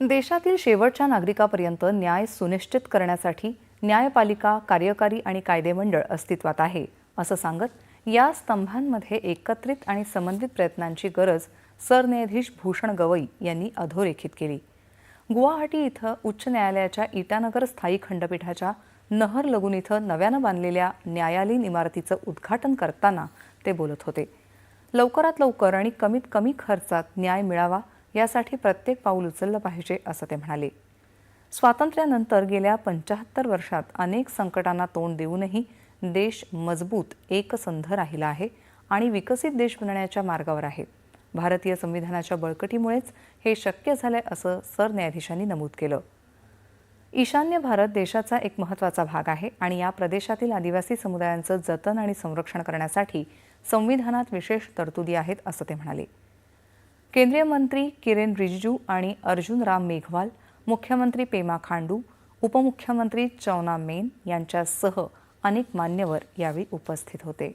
देशातील शेवटच्या नागरिकापर्यंत न्याय सुनिश्चित करण्यासाठी न्यायपालिका कार्यकारी आणि कायदेमंडळ अस्तित्वात आहे असं सांगत या स्तंभांमध्ये एकत्रित आणि समन्वित प्रयत्नांची गरज सरन्यायाधीश भूषण गवई यांनी अधोरेखित केली. गुवाहाटी इथं उच्च न्यायालयाच्या इटानगर स्थायी खंडपीठाच्या नहर लगून इथं नव्यानं बांधलेल्या न्यायालयीन इमारतीचं उद्घाटन करताना ते बोलत होते. लवकरात लवकर आणि कमीत कमी खर्चात न्याय मिळावा यासाठी प्रत्येक पाऊल उचललं पाहिजे असं ते म्हणाले. स्वातंत्र्यानंतर गेल्या पंचाहत्तर वर्षात अनेक संकटांना तोंड देऊनही देश मजबूत एकसंध राहिला आहे आणि विकसित देश बनण्याच्या मार्गावर आहे. भारतीय संविधानाच्या बळकटीमुळेच हे शक्य झालंय असं सरन्यायाधीशांनी नमूद केलं. ईशान्य भारत देशाचा एक महत्त्वाचा भाग आहे आणि या प्रदेशातील आदिवासी समुदायांचं जतन आणि संरक्षण करण्यासाठी संविधानात विशेष तरतुदी आहेत असं ते म्हणाले. केंद्रीय मंत्री किरेन रिजिजू आणि अर्जुन राम मेघवाल मुख्यमंत्री पेमा खांडू उपमुख्यमंत्री चौना मेन यांच्यासह अनेक मान्यवर यावेळी उपस्थित होते.